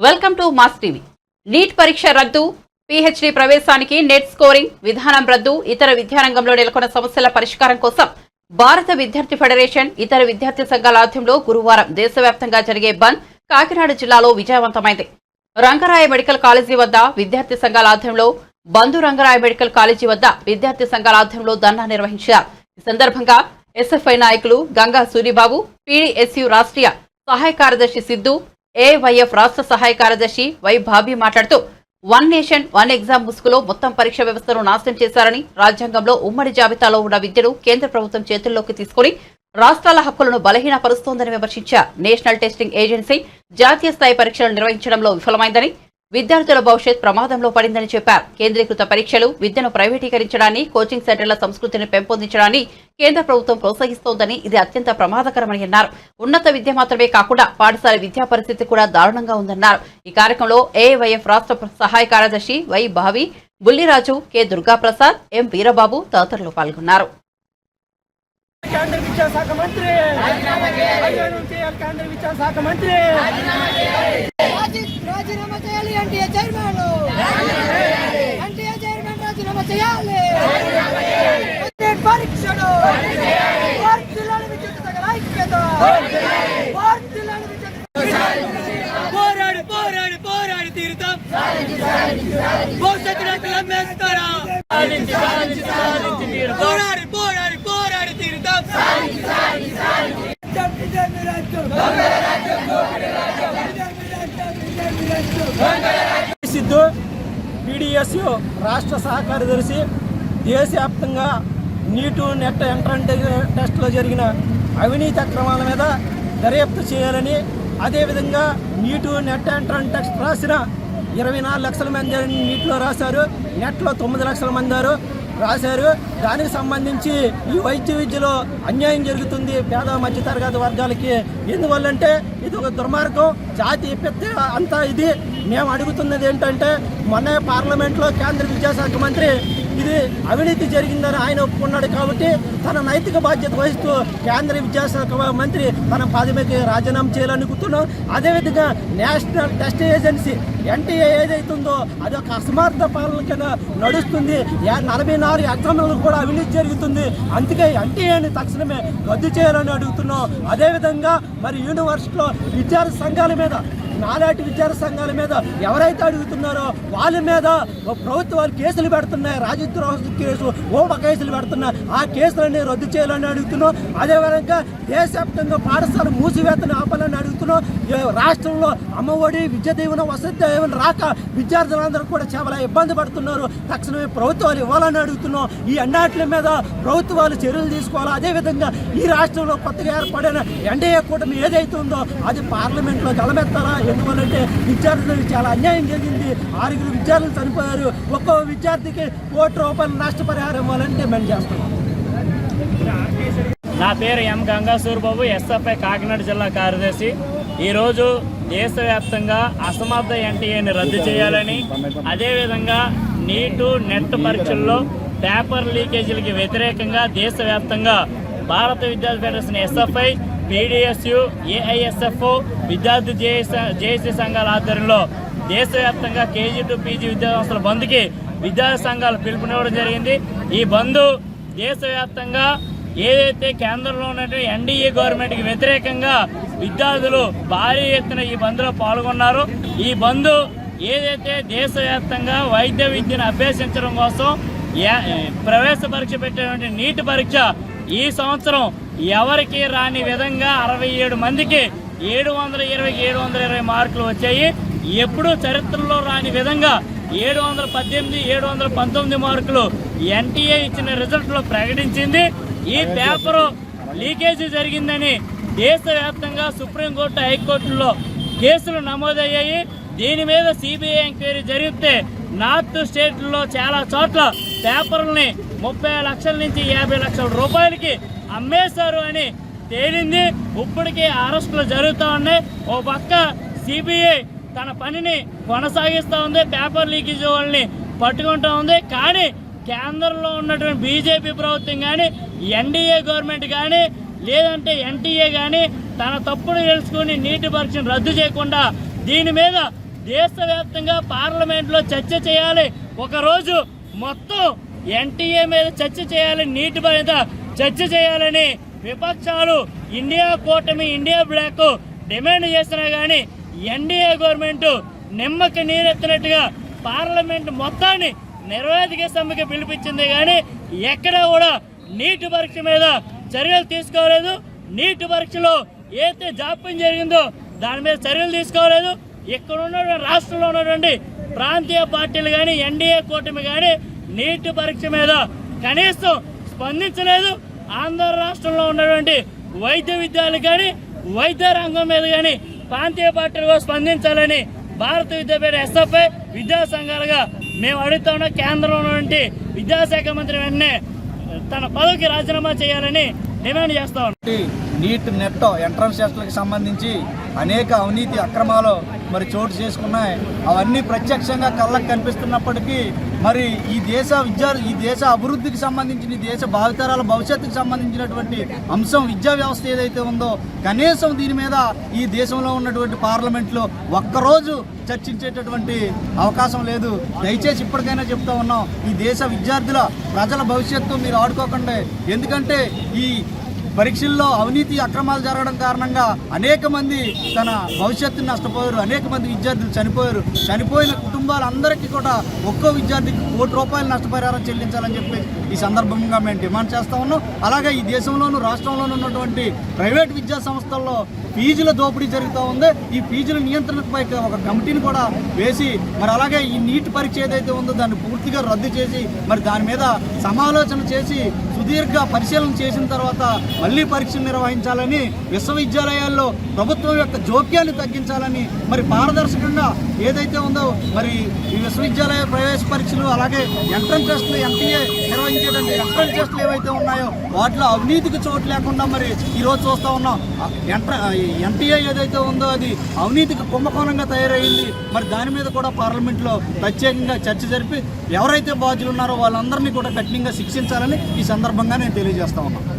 Welcome to Mass TV. NEET పరీక్ష రద్దు PhD ప్రవేశానికి నెట్ స్కోరింగ్ విధానం రద్దు ఇతర విద్యారంగంలో నెలకొన్న సమస్యల పరిష్కారం కోసం భారత విద్యార్థి ఫెడరేషన్ ఇతర విద్యార్థి సంఘాల ఆధ్వర్యంలో గురువారం దేశవ్యాప్తంగా జరిగే బంద్ కాకినాడ జిల్లాలో విజయవంతమైంది. రంగరాయ మెడికల్ కాలేజీ వద్ద విద్యార్థి సంఘాల ఆధ్వర్యంలో బంధు రంగరాయ మెడికల్ కాలేజీ వద్ద విద్యార్థి సంఘాల ఆధ్వర్యంలో ధర్నా నిర్వహించారు. ఈ సందర్భంగా ఎస్ఎఫ్ఐ నాయకులు గంగా సూరిబాబు పీడీఎస్యు రాష్ట్రీయ సహాయ కార్యదర్శి సిద్ధు ఏవైఎఫ్ రాష్ట్ర సహాయ కార్యదర్శి వై బాబీ మాట్లాడుతూ వన్ నేషన్ వన్ ఎగ్జామ్ ముసుగులో మొత్తం పరీక్ష వ్యవస్థను నాశనం చేశారని రాజ్యాంగంలో ఉమ్మడి జాబితాలో ఉన్న విద్యను కేంద్ర ప్రభుత్వం చేతుల్లోకి తీసుకుని రాష్ట్రాల హక్కులను బలహీనపరుస్తోందని విమర్శించారు. నేషనల్ టెస్టింగ్ ఏజెన్సీ జాతీయ స్థాయి పరీక్షలు నిర్వహించడంలో విఫలమైందని విద్యార్థుల భవిష్యత్ ప్రమాదంలో పడిందని చెప్పారు. కేంద్రీకృత పరీక్షలు విద్యను ప్రైవేటీకరించడాన్ని కోచింగ్ సెంటర్ల సంస్కృతిని పెంపొందించడాన్ని కేంద్ర ప్రభుత్వం ప్రోత్సహిస్తోందని ఇది అత్యంత ప్రమాదకరమని అన్నారు. ఉన్నత విద్య మాత్రమే కాకుండా పాఠశాల విద్యా పరిస్థితి కూడా దారుణంగా ఉందన్నారు. ఈ కార్యక్రమంలో ఏవైఎఫ్ రాష్ట్ర సహాయ కార్యదర్శి వై భావి బుల్లిరాజు కె దుర్గాప్రసాద్ ఎం వీరబాబు తదితరులు పాల్గొన్నారు. కేంద్ర విద్యాశాఖ మంత్రి. కేంద్ర విద్యాశాఖ మంత్రి. రాజీనామా చేయాలి ఎన్టీఏ చైర్మన్. ఎన్టీఏ చైర్మన్ రాజీనామా చేయాలి. పరీక్షలు. పీడిఎస్యు రాష్ట్ర సహకార్యదర్శి దేశవ్యాప్తంగా నీటు నెట్ ఎంట్రంట్ టెస్ట్లో జరిగిన అవినీతి అక్రమాల మీద దర్యాప్తు చేయాలని అదేవిధంగా నీటు నెట్ ఎంట్రన్ టెస్ట్ రాసిన ఇరవై నాలుగు లక్షల మంది నీటిలో రాశారు. నెట్లో తొమ్మిది లక్షల మంది రాశారు. దానికి సంబంధించి ఈ వైద్య విద్యలో అన్యాయం జరుగుతుంది పేద మధ్య తరగతి వర్గాలకి. ఎందువల్లంటే ఇది ఒక దుర్మార్గం. జాతి పెద్ద అంతా ఇది. మేము అడుగుతున్నది ఏంటంటే మొన్న పార్లమెంట్లో కేంద్ర విద్యాశాఖ మంత్రి ఇది అవినీతి జరిగిందని ఆయన ఒప్పుకున్నాడు కాబట్టి తన నైతిక బాధ్యత వహిస్తూ కేంద్ర విద్యాశాఖ మంత్రి తన పదవికి రాజీనామా చేయాలనుకుంటున్నాం అదేవిధంగా నేషనల్ టెస్ట్ ఏజెన్సీ ఎన్టీఏ ఏదైతుందో అది ఒక అసమర్థ పాలన కింద నడుస్తుంది. నలభై నాలుగు ఎగ్జామ్లకు కూడా అవినీతి జరుగుతుంది. అందుకే ఎన్టీఏని తక్షణమే రద్దు చేయాలని అడుగుతున్నాం. అదేవిధంగా మరి యూనివర్సిటీలో విద్యార్థి సంఘాల మీద నాలాంటి విద్యార్థి సంఘాల మీద ఎవరైతే అడుగుతున్నారో వాళ్ళ మీద ప్రభుత్వాలు కేసులు పెడుతున్నాయి. రాజద్రోహ కేసు ఓప కేసులు పెడుతున్నాయి. ఆ కేసులన్నీ రద్దు చేయాలని అడుగుతున్నాం. అదేవిధంగా దేశవ్యాప్తంగా పాఠశాల మూసివేతను ఆపాలని అడుగుతున్నాం. రాష్ట్రంలో అమ్మఒడి విద్య దీవెన వసతి దీవెన రాక విద్యార్థులందరూ కూడా చాలా ఇబ్బంది పడుతున్నారు. తక్షణమే ప్రభుత్వాలు ఇవ్వాలని అడుగుతున్నాం. ఈ అన్నాట్ల మీద ప్రభుత్వాలు చర్యలు తీసుకోవాలి. అదేవిధంగా ఈ రాష్ట్రంలో కొత్తగా ఏర్పడిన ఎన్డీఏ కూటమి ఏదైతే ఉందో అది పార్లమెంట్లో గలమెత్తాలా ఎందుకంటే విద్యార్థులకు చాలా అన్యాయం జరిగింది. ఆరుగురు విద్యార్థులు చనిపోయారు. ఒక్కో విద్యార్థికి కోటి రూపాయల నష్టపరిహారం ఇవ్వాలని డిమాండ్ చేస్తున్నాం నా పేరు ఎం గంగాసూర్ బాబు ఎస్ఎఫ్ఐ కాకినాడ జిల్లా కార్యదర్శి. ఈరోజు దేశవ్యాప్తంగా అసమర్థ ఎన్టీఏని రద్దు చేయాలని అదేవిధంగా నీటు నెట్ పరీక్షల్లో పేపర్ లీకేజీలకి వ్యతిరేకంగా దేశవ్యాప్తంగా భారత విద్యార్థి ఫెడరేషన్ ఎస్ఎఫ్ఐ పీడిఎస్యు ఏఐఎస్ఎఫ్ విద్యార్థి జేఎస్ జేఏసీ సంఘాల ఆధ్వర్యంలో దేశవ్యాప్తంగా కేజీ టు పీజీ విద్యా సంస్థల బంద్కి విద్యార్థి సంఘాలు పిలుపునివ్వడం జరిగింది. ఈ బంద్ దేశవ్యాప్తంగా ఏదైతే కేంద్రంలో ఉన్నటువంటి ఎన్డీఏ గవర్నమెంట్కి వ్యతిరేకంగా విద్యార్థులు భారీ ఎత్తున ఈ బంద్లో పాల్గొన్నారు. ఈ బంద్ ఏదైతే దేశవ్యాప్తంగా వైద్య విద్యను అభ్యసించడం కోసం ప్రవేశ పరీక్ష పెట్టేటువంటి నీటి పరీక్ష ఈ సంవత్సరం ఎవరికి రాని విధంగా అరవై ఏడు మందికి ఏడు వందల ఇరవై ఏడు వందల ఇరవై మార్కులు వచ్చాయి. ఎప్పుడూ చరిత్రలో రాని విధంగా ఏడు వందల పద్దెనిమిది ఏడు వందల పంతొమ్మిది మార్కులు ఎన్టీఏ ఇచ్చిన రిజల్ట్లో ప్రకటించింది. ఈ పేపరు లీకేజీ జరిగిందని దేశవ్యాప్తంగా సుప్రీంకోర్టు హైకోర్టులో కేసులు నమోదయ్యాయి. దీని మీద సిబిఐ ఎంక్వైరీ జరిగితే నార్త్ స్టేట్లో చాలా చోట్ల పేపర్లని ముప్పై లక్షల నుంచి యాభై లక్షల రూపాయలకి అమ్మేశారు అని తేలింది. ఇప్పటికీ అరెస్టులు జరుగుతూ ఉన్నాయి. ఓ పక్క సిబిఐ తన పనిని కొనసాగిస్తూ ఉంది. పేపర్ లీకేజ్ వాళ్ళని పట్టుకుంటూ ఉంది. కానీ కేంద్రంలో ఉన్నటువంటి బీజేపీ ప్రభుత్వం కానీ ఎన్డీఏ గవర్నమెంట్ కానీ లేదంటే ఎన్టీఏ కానీ తన తప్పును తెలుసుకుని నీటి పరీక్షను రద్దు చేయకుండా దీని మీద దేశవ్యాప్తంగా పార్లమెంట్లో చర్చ చేయాలి. ఒకరోజు మొత్తం ఎన్టీఏ మీద చర్చ చేయాలి నీటి మీద చర్చ చేయాలని విపక్షాలు ఇండియా కూటమి ఇండియా బ్లాక్ డిమాండ్ చేసినా కానీ ఎన్డీఏ గవర్నమెంట్ నిమ్మకి నీరెత్తినట్టుగా పార్లమెంట్ మొత్తాన్ని నిర్వేదిక సమ్మెకి పిలిపించింది కానీ ఎక్కడా కూడా నీటి పరీక్ష మీద చర్యలు తీసుకోలేదు. నీటి పరీక్షలో ఏదైతే జాప్యం జరిగిందో దాని మీద చర్యలు తీసుకోలేదు. ఇక్కడ ఉన్న రాష్ట్రంలో ఉన్నటువంటి ప్రాంతీయ పార్టీలు కానీ ఎన్డీఏ కూటమి కానీ నీటి పరీక్ష మీద కనీసం స్పందించలేదు. ఆంధ్ర రాష్ట్రంలో ఉన్నటువంటి వైద్య విద్యాలు కానీ వైద్య రంగం మీద కానీ ప్రాంతీయ పార్టీలు స్పందించాలని భారత విద్యాపీఠ ఎస్ఎఫ్ఐ విద్యా సంఘాలుగా మేము అడుగుతున్న కేంద్రంలో ఉన్నటువంటి విద్యాశాఖ మంత్రి వెంటనే తన పదవికి రాజీనామా చేయాలని డిమాండ్ చేస్తా ఉన్నాం. నీట్ నెట్ ఎంట్రన్స్ టెస్టులకు సంబంధించి అనేక అవినీతి అక్రమాలు మరి చోటు చేసుకున్నాయి. అవన్నీ ప్రత్యక్షంగా కళ్ళకు కనిపిస్తున్నప్పటికీ మరి ఈ దేశ విద్యా ఈ దేశ అభివృద్ధికి సంబంధించిన ఈ దేశ భావితరాల భవిష్యత్తుకు సంబంధించినటువంటి అంశం విద్యా వ్యవస్థ ఏదైతే ఉందో కనీసం దీని మీద ఈ దేశంలో ఉన్నటువంటి పార్లమెంట్లో ఒక్కరోజు చర్చించేటటువంటి అవకాశం లేదు. దయచేసి ఇప్పటికైనా చెప్తా ఉన్నాం ఈ దేశ విద్యార్థుల ప్రజల భవిష్యత్తు మీరు ఆడుకోకండి. ఎందుకంటే ఈ పరీక్షల్లో అవినీతి అక్రమాలు జరగడం కారణంగా అనేక మంది తన భవిష్యత్తుని నష్టపోయారు. అనేక మంది విద్యార్థులు చనిపోయారు. చనిపోయిన కుటుంబాలందరికీ కూడా ఒక్కో విద్యార్థికి కోటి రూపాయలు నష్టపరిహారం చెల్లించాలని చెప్పి ఈ సందర్భంగా మేము డిమాండ్ చేస్తా ఉన్నాం. అలాగే ఈ దేశంలోనూ రాష్ట్రంలోనూ ఉన్నటువంటి ప్రైవేట్ విద్యా సంస్థల్లో ఫీజుల దోపిడీ జరుగుతూ ఉంది. ఈ ఫీజుల నియంత్రణపై ఒక కమిటీని కూడా వేసి మరి అలాగే ఈ నీట్ పరీక్ష ఏదైతే ఉందో దాన్ని పూర్తిగా రద్దు చేసి మరి దాని మీద సమాలోచన చేసి సుదీర్ఘ పరిశీలన చేసిన తర్వాత మళ్ళీ పరీక్షలు నిర్వహించాలని విశ్వవిద్యాలయాల్లో ప్రభుత్వం యొక్క జోక్యాన్ని తగ్గించాలని మరి పారదర్శకంగా ఏదైతే ఉందో మరి ఈ విశ్వవిద్యాలయ ప్రవేశ పరీక్షలు అలాగే ఎంట్రన్స్ టెస్టులు ఎంపీఏ నిర్వహించేటువంటి ఎంట్రన్స్ టెస్టులు ఏవైతే ఉన్నాయో వాటిలో అవినీతికి చోటు లేకుండా మరి ఈరోజు చూస్తూ ఉన్నాం. ఎంట్ర ఎన్టీఏ ఏదైతే ఉందో అది అవినీతికి కుంభకోణంగా తయారైంది. మరి దాని మీద కూడా పార్లమెంట్లో ప్రత్యేకంగా చర్చ జరిపి ఎవరైతే బాధ్యులు ఉన్నారో వాళ్ళందరినీ కూడా కఠినంగా శిక్షించాలని ఈ సందర్భంగా నేను తెలియజేస్తా ఉన్నాను